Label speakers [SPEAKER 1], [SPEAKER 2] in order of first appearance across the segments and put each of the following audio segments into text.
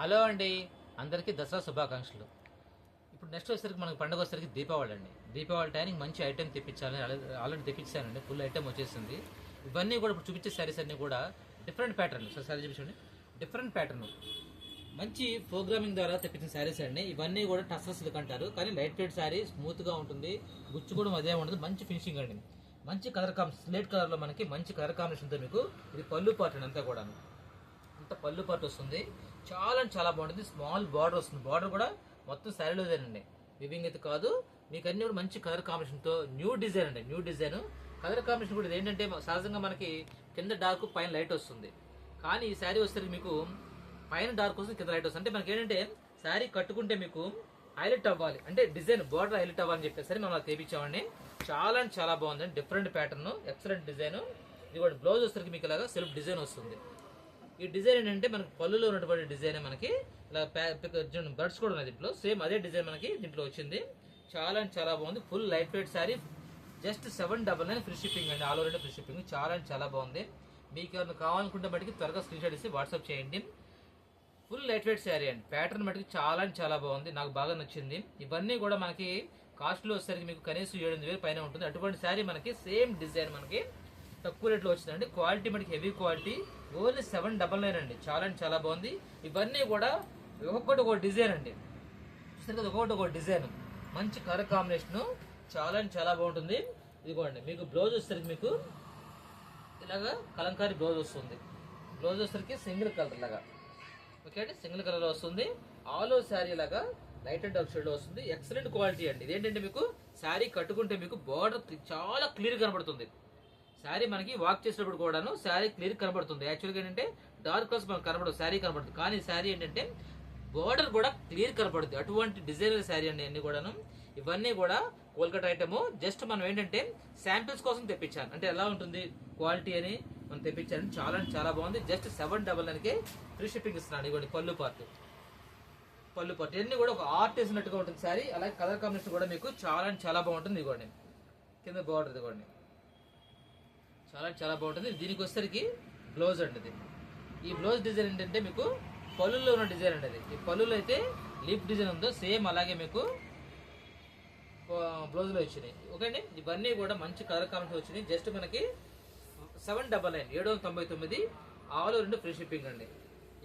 [SPEAKER 1] Hello అండి. అందరికీ దసరా శుభాకాంక్షలు. ఇప్పుడు నెక్స్ట్ వచ్చేసరికి మనకు పండుగ వచ్చేసరికి దీపావళి అండి. దీపావళి టైంకి మంచి ఐటెం తెప్పించాలని ఆల్రెడీ తెప్పించానండి. ఫుల్ ఐటెం వచ్చేసింది. ఇవన్నీ కూడా ఇప్పుడు చూపించే శారీస్ అన్నీ కూడా డిఫరెంట్ ప్యాటర్న్ సార్ సారీ చూపించండి. డిఫరెంట్ ప్యాటర్న్ మంచి ప్రోగ్రామింగ్ ద్వారా తెప్పించిన శారీస్ అండి. ఇవన్నీ కూడా టస్సర్ సిల్క్ అంటారు కానీ లైట్ వెయిట్ శారీ స్మూత్గా ఉంటుంది. గుచ్చు కూడా అదే ఉంటుంది మంచి ఫినిషింగ్ అండి. మంచి కలర్ కాంబ్ స్లేట్ కలర్లో మనకి మంచి కలర్ కాంబినేషన్తో మీకు ఇది పళ్ళు పార్ట్ అంతా కూడా అంత పళ్ళు పార్ట్ వస్తుంది. చాలా అంటే చాలా బాగుంటుంది. స్మాల్ బార్డర్ వస్తుంది. బార్డర్ కూడా మొత్తం శారీలో అండి వివింగ్ అయితే కాదు. మీకు అన్ని కూడా మంచి కలర్ కాంబినేషన్తో న్యూ డిజైన్ అండి. New design. కలర్ కాంబినేషన్ కూడా ఏంటంటే సహజంగా మనకి కింద డార్క్ పైన లైట్ వస్తుంది. కానీ ఈ శారీ వచ్చేసరికి మీకు పైన డార్క్ వస్తుంది కింద లైట్ వస్తుంది. అంటే మనకి ఏంటంటే శారీ కట్టుకుంటే మీకు హైలైట్ అవ్వాలి. అంటే డిజైన్ బార్డర్ హైలైట్ అవ్వాలని చెప్పేసరి మనం అలా తెప్పించామండి. చాలా అంటే చాలా బాగుంది డిఫరెంట్ ప్యాటర్న్ ఎక్సలెంట్ డిజైన్. ఇది కూడా బ్లౌజ్ వచ్చేసరికి మీకు ఇలాగా సెల్ఫ్ డిజైన్ వస్తుంది. ఈ డిజైన్ ఏంటంటే మనకి పళ్ళులో ఉన్నటువంటి డిజైన్ మనకి ఇలా బర్డ్స్ కూడా ఉన్నాయి దీంట్లో. సేమ్ అదే డిజైన్ మనకి దీంట్లో వచ్చింది. చాలా అంటే చాలా బాగుంది. Full light weight sari. Just seven double nine free shipping అండి. All over free shipping. చాలా అంటే చాలా బాగుంది. మీకు ఏమైనా కావాలనుకుంటే బట్టికి త్వరగా స్క్రీన్ షాట్ ఇస్తే వాట్సాప్ చేయండి. ఫుల్ లైట్ వెయిట్ శారీ అండి. ప్యాటర్న్ మటుకు చాలా అంటే చాలా బాగుంది. నాకు బాగా నచ్చింది. ఇవన్నీ కూడా మనకి కాస్ట్లో వచ్చేసరికి మీకు కనీసం ఏడు వేలు పైన ఉంటుంది. అటువంటి శారీ మనకి సేమ్ డిజైన్ మనకి తక్కువ రేట్లో వచ్చిందండి క్వాలిటీ మనకి heavy quality. Only seven double nine అండి. చాలా అంటే చాలా బాగుంది. ఇవన్నీ కూడా ఒక్కొక్కటి ఒక డిజైన్ అండి. చూసారు కదా ఒక్కొక్కటి ఒక డిజైన్. మంచి కలర్ కాంబినేషన్. చాలా అంటే చాలా బాగుంటుంది. ఇదిగోండి మీకు బ్లౌజ్ వచ్చేసరికి మీకు ఇలాగా కలంకారీ బ్లౌజ్ వస్తుంది. బ్లౌజ్ వచ్చేసరికి సింగిల్ కలర్ లాగా. ఓకే అండి సింగిల్ కలర్ వస్తుంది. ఆల్ ఓవర్ శారీ లాగా లైట్ అండ్ డార్క్ షేడ్ వస్తుంది. ఎక్సలెంట్ క్వాలిటీ అండి. ఇదేంటంటే మీకు శారీ కట్టుకుంటే మీకు బార్డర్ చాలా క్లియర్ కనబడుతుంది. శారీ మనకి వాక్ చేసినప్పుడు కూడాను శారీ క్లియర్ కనబడుతుంది. యాక్చువల్గా ఏంటంటే డార్క్ కలర్స్ మనకు కనబడదు శారీ కనబడుతుంది. కానీ శారీ ఏంటంటే బార్డర్ కూడా క్లియర్ కనబడుతుంది. అటువంటి డిజైనర్ శారీ అండి అన్ని కూడాను. ఇవన్నీ కూడా కోల్కతా ఐటమ్ జస్ట్ మనం ఏంటంటే శాంపిల్స్ కోసం తెప్పించాను. అంటే ఎలా ఉంటుంది క్వాలిటీ అని మనం తెప్పించాను. చాలా అంటే చాలా బాగుంది. జస్ట్ సెవెన్ డబల్ నైన్కే ఫ్రీ షిప్పింగ్ ఇస్తున్నాను. ఇవ్వండి పళ్ళు పార్ట్ పళ్ళు పార్ట్ ఇవన్నీ కూడా ఒక ఆర్ట్ వేసినట్టుగా ఉంటుంది శారీ. అలాగే కలర్ కాంబినేషన్ కూడా మీకు చాలా అంటే చాలా బాగుంటుంది. ఇవ్వండి కింద బార్డర్ ఇదిగోండి. చాలా అంటే చాలా బాగుంటుంది. దీనికి వచ్చేసరికి బ్లౌజ్ అండి ఇది ఈ బ్లౌజ్ డిజైన్ ఏంటంటే మీకు పళ్ళులో ఉన్న డిజైన్ అండి ఇది ఈ పళ్ళులో అయితే లీఫ్ డిజైన్ ఉందో సేమ్ అలాగే మీకు బ్లౌజ్లో వచ్చినాయి. ఓకే అండి ఇవన్నీ కూడా మంచి కలర్ కాంబినేషన్ వచ్చినాయి. జస్ట్ మనకి సెవెన్ డబల్ నైన్ ఏడు వందల తొంభై తొమ్మిది ఆల్ రెండు ఫ్రీ షిప్పింగ్ అండి.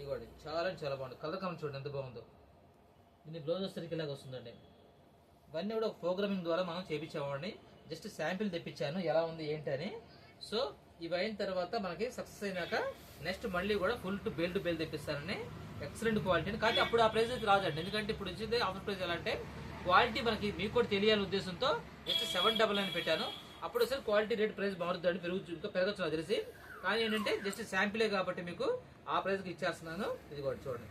[SPEAKER 1] ఇవ్వండి చాలా అంటే చాలా బాగుంది. కలర్ కాంబినేషన్ చూడండి ఎంత బాగుందో. దీన్ని బ్లౌజ్ వచ్చేసరికి ఇలాగ వస్తుందండి. ఇవన్నీ కూడా ప్రోగ్రామింగ్ ద్వారా మనం చేపించామండి జస్ట్ శాంపిల్ తెప్పించాను. ఎలా ఉంది ఏంటి అని సో ఇవి అయిన తర్వాత మనకి సక్సెస్ అయినాక నెక్స్ట్ మళ్ళీ కూడా ఫుల్ టు బెల్ టు బెల్ తెప్పిస్తానని ఎక్సలెంట్ క్వాలిటీ కానీ అప్పుడు ఆ ప్రైస్ అయితే రాదండి. ఎందుకంటే ఇప్పుడు వచ్చేది ఆఫర్ ప్రైస్ ఎలా అంటే క్వాలిటీ మనకి మీకు కూడా తెలియాలని ఉద్దేశంతో జస్ట్ సెవెన్ డబల్ అని పెట్టాను. అప్పుడు అసలు క్వాలిటీ రేట్ ప్రైస్ మారుతుందండి పెరుగుతు ఇంకా పెరగచ్చు నాకు తెలిసి. కానీ ఏంటంటే జస్ట్ శాంపిలే కాబట్టి మీకు ఆ ప్రైస్కి ఇచ్చేస్తున్నాను. ఇది కూడా చూడండి.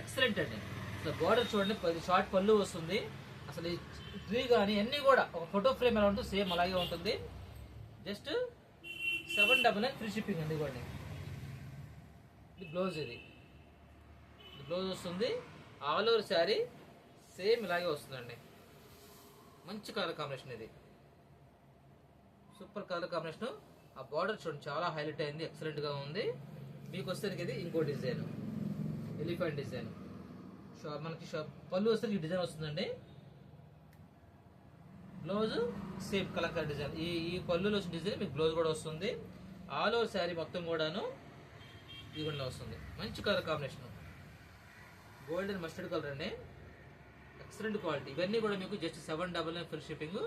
[SPEAKER 1] ఎక్సలెంట్ అండి. అసలు బోర్డర్ చూడండి పది షార్ట్ పళ్ళు వస్తుంది. అసలు ఈ ట్రీ కానీ అన్నీ కూడా ఒక ఫోటో ఫ్రేమ్ ఎలా ఉంటుందో సేమ్ అలాగే ఉంటుంది. Just seven double nine free shipping అండి ఇవ్వండి ఇది బ్లౌజ్ ఇది. ఇది బ్లౌజ్ వస్తుంది. ఆల్ ఓవర్ శారీ సేమ్ ఇలాగే వస్తుందండి. మంచి కలర్ కాంబినేషన్ ఇది. Super colour combination. ఆ బార్డర్ చూడండి చాలా హైలైట్ అయింది ఎక్సలెంట్గా ఉంది. మీకు వస్తే ఇది ఇంకో డిజైన్. Elephant design. షాప్ మనకి షాప్ పళ్ళు వస్తే ఈ డిజైన్ వస్తుందండి. బ్లౌజ్ సేమ్ కలంకర్ డిజైన్ ఈ ఈ పళ్ళులో వచ్చిన డిజైన్ మీకు బ్లౌజ్ కూడా వస్తుంది. ఆల్ ఓవర్ శారీ మొత్తం కూడాను ఇది కూడా వస్తుంది. మంచి colour combination gold and mustard colour అండి. ఎక్సలెంట్ క్వాలిటీ ఇవన్నీ కూడా మీకు just seven double nine free shipping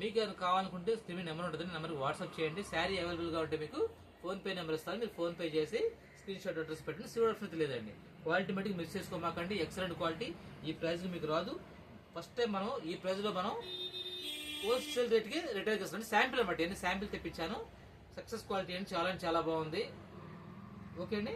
[SPEAKER 1] మీకు ఎవరు కావాలనుకుంటే స్క్రీన్ నెంబర్ ఉంటుంది. నెంబర్కి వాట్సాప్ చేయండి. శారీ అవైలబుల్గా ఉంటే మీకు ఫోన్పే నెంబర్ ఇస్తాను మీరు ఫోన్పే చేసి స్క్రీన్ షాట్ అడ్రస్ పెట్టండి సివర్ ఫ్రీ లేదండి. క్వాలిటీ మటుకు మిస్ చేసుకోమాకండి. ఎక్సలెంట్ క్వాలిటీ ఈ ప్రైస్కి మీకు రాదు. ఫస్ట్ టైం మనం ఈ ప్రైస్లో మనం హోల్సేల్ రేట్కి రిటైల్ చేస్తాను శాంపిల్ అనమాట ఎన్ని శాంపిల్ తెప్పించాను. సక్సెస్ క్వాలిటీ అని చాలా అంటే చాలా బాగుంది. ఓకే అండి?